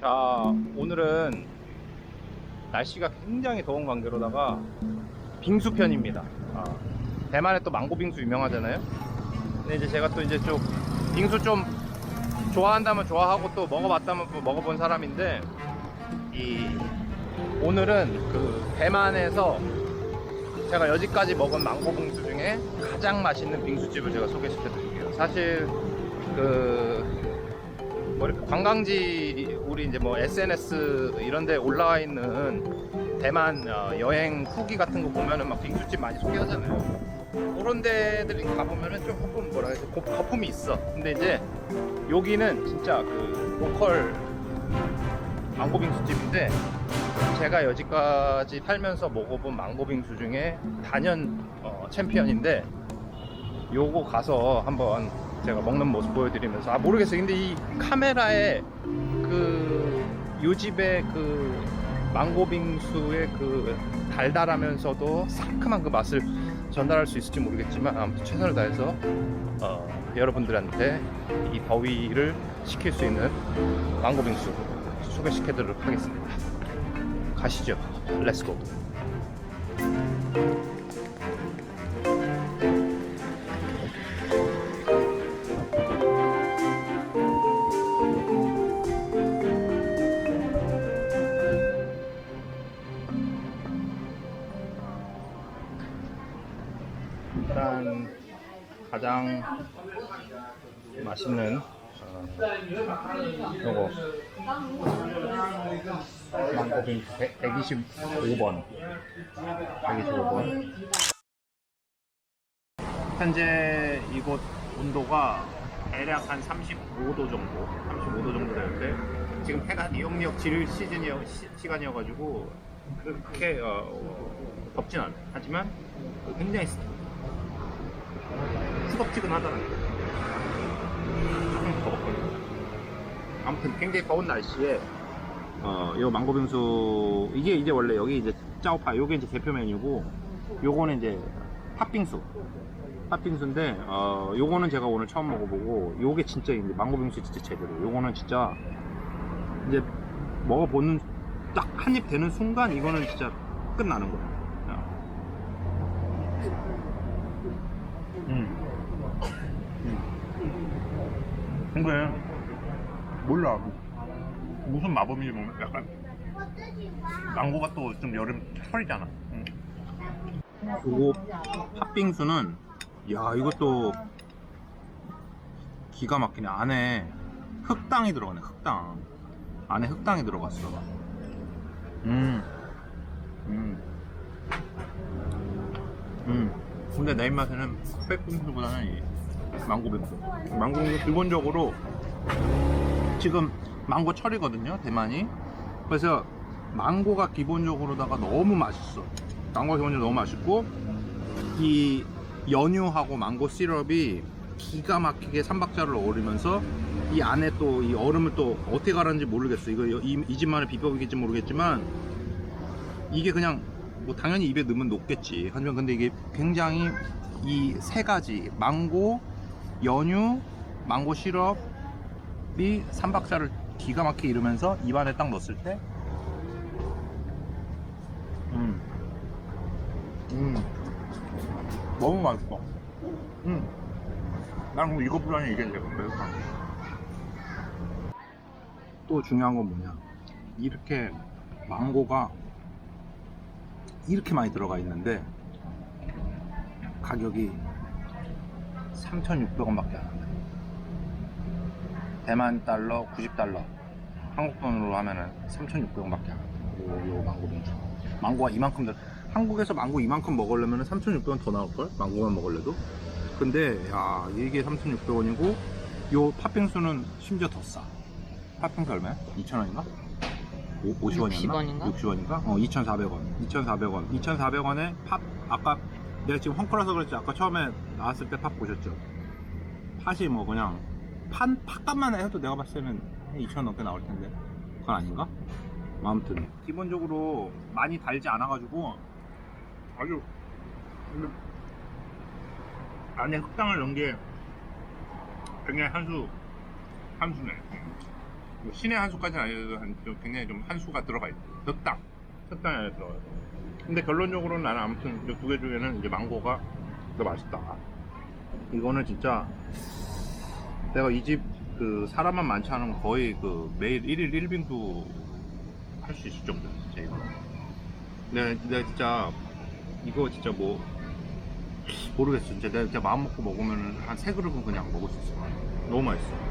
자, 오늘은 날씨가 굉장히 더운 관계로다가 빙수 편입니다. 아, 대만에 또 망고 빙수 유명하잖아요. 근데 이제 제가 또 이제 좀 빙수 좀 좋아한다면 좋아하고 또 먹어봤다면 또 먹어본 사람인데 이 오늘은 그 대만에서 제가 여지까지 먹은 망고 빙수 중에 가장 맛있는 빙수집을 제가 소개시켜 드릴게요. 사실 그 뭐 이렇게 관광지 우리 이제 뭐 SNS 이런 데 올라와 있는 대만 어, 여행 후기 같은 거 보면은 막 빙수집 많이 소개하잖아요. 그런 데들 가보면은 좀 조금 뭐라 해야 돼 거- 거품이 있어. 근데 이제 여기는 진짜 그 로컬 망고 빙수집인데 제가 여지까지 살면서 먹어본 망고 빙수 중에 단연 어, 챔피언인데 요거 가서 한번 제가 먹는 모습 보여드리면서. 아 모르겠어요. 근데 이 카메라에 그 요집의 그 망고 빙수의 그 달달하면서도 상큼한 그 맛을 전달할 수 있을지 모르겠지만 아무튼 최선을 다해서 어, 여러분들한테 이 더위를 식힐 수 있는 망고 빙수 소개시켜드리도록 하겠습니다. 가시죠. 렛츠고 일단 가장 맛있는 어, 요거. 망고 빙수 125번. 125번. 현재 이곳 온도가 대략 한 35도 정도 35도 정도 되는데 지금 해가 니역니역 질 시즌이어 시, 시간이어가지고 그렇게 어, 덥진 않아요. 하지만 굉장히 후덥지근하더라고요 조금 더웠거든요. 아무튼 굉장히 더운 날씨에 어, 요 망고빙수 이게 이제 원래 여기 이제 짜오파 요게 이제 대표 메뉴고 요거는 이제 팥빙수. 팥빙수인데 어, 요거는 제가 오늘 처음 먹어보고 요게 진짜 이제 망고빙수 진짜 제대로. 요거는 진짜 이제 먹어보는 딱 한 입 되는 순간 이거는 진짜 끝나는 거야 음. 음. 근데 몰라 무슨 마법인지 모르 약간 망고가 또 좀 여름 철이잖아. 응. 그리고 팥빙수는 야 이것도 기가 막히네 안에 흑당이 들어가네 흑당 안에 흑당이 들어갔어. 음, 음, 음. 근데 내 입맛에는 팥빙수보다는 이 망고빙수. 망고빙수 기본적으로 지금 망고 철이거든요 대만이. 그래서 망고가 기본적으로다가 너무 맛있어. 망고가 기본적으로 너무 맛있고 이 연유하고 망고 시럽이 기가 막히게 삼박자를 어우리면서 이 안에 또 이 얼음을 또 어떻게 가라는지 모르겠어. 이거 이, 이 집만의 비법이겠지 모르겠지만 이게 그냥 뭐 당연히 입에 넣으면 녹겠지 하지만 근데 이게 굉장히 이 세 가지 망고 연유 망고 시럽 이 삼박자를 기가 막히게 이루면서 입안에 딱 넣었을 때 음. 음. 너무 맛있어 음. 난 그럼 이것보다는 이게 내가 매우 또 중요한 건 뭐냐 이렇게 망고가 이렇게 많이 들어가 있는데 가격이 3,600원밖에 안 한다 대만 달러 90달러 한국 돈으로 하면은 3,600원밖에 안 해요. 요, 요 망고 빙수. 망고가 이만큼 들 한국에서 망고 이만큼 먹으려면 3,600원 더 나올걸? 망고만 먹을래도? 근데 야 이게 3,600원이고 요 팥빙수는 심지어 더 싸. 팥빙수 얼마야? 2,000원인가? 50원이었나? 60원인가? 60원인가? 어 2,400원. 2,400원. 2,400원에 팥 아까 내가 지금 헝클어서 그랬지 아까 처음에 나왔을 때팥 보셨죠? 팥이 뭐 그냥 판, 팥값만 해도 내가 봤을 때는 2,000원 넘게 나올 텐데. 그건 아닌가? 아무튼. 기본적으로 많이 달지 않아가지고 아주 근데 안에 흑당을 넣은 게 굉장히 한수, 한수네. 뭐 신의 한 수까지는 아니어도 한, 좀 굉장히 좀 한 수가 들어가 있어. 적당. 적당히 안에 들어가요. 근데 결론적으로는 나는 아무튼 이 두 개 중에는 이제 망고가 더 맛있다. 이거는 진짜 내가 이 집 그 사람만 많지 않으면 거의 그 매일 1일 1빙도 할 수 있을 정도야, 진짜 이거. 내가, 내가 진짜 이거 진짜 뭐 모르겠어. 진짜 내가 진짜 마음 먹고 먹으면 한 세 그릇은 그냥 먹을 수 같아. 너무 맛있어.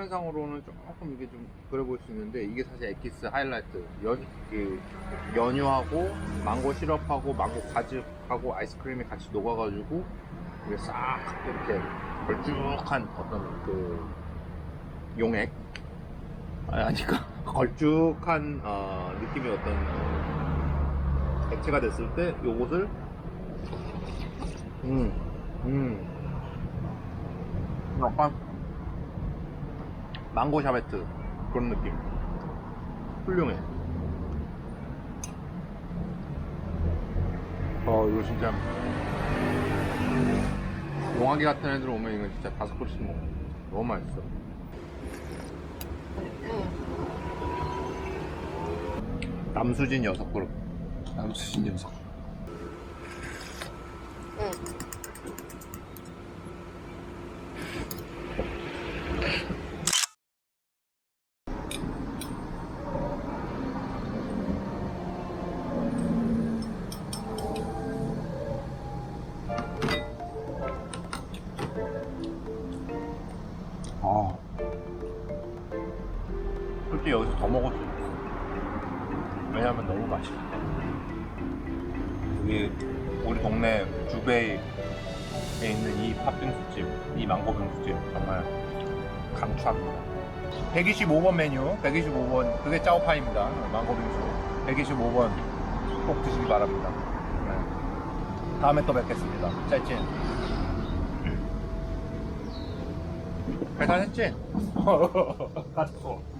그 화면상으로는 조금 이게 좀 그래 보일 수 있는데 이게 사실 엑기스 하이라이트 연, 그 연유하고 망고 시럽하고 망고 가죽하고 아이스크림이 같이 녹아가지고 이게 싹 이렇게 걸쭉한 어떤 그 용액 아니 아니까 걸쭉한 어, 느낌의 어떤 어, 액체가 됐을 때 요것을 음, 음. 약간 망고 샤베트 그런 느낌. 훌륭해. 어 이거 진짜. 용화기 같은 애들 오면 이거 진짜 다섯 그릇씩 먹어. 너무 맛있어. 남수진 여섯 그릇. 남수진 여섯 솔직히 여기서 더 먹을 수 있어 왜냐면 너무 맛있어. 여기 우리 동네 주베이에 있는 이 팥빙수집 이 망고 빙수집 정말 강추합니다. 125번 메뉴 125번 그게 짜오파입니다. 망고 빙수. 125번 꼭 드시기 바랍니다. 네. 다음에 또 뵙겠습니다. 짜이찐. 계산했지? 갔어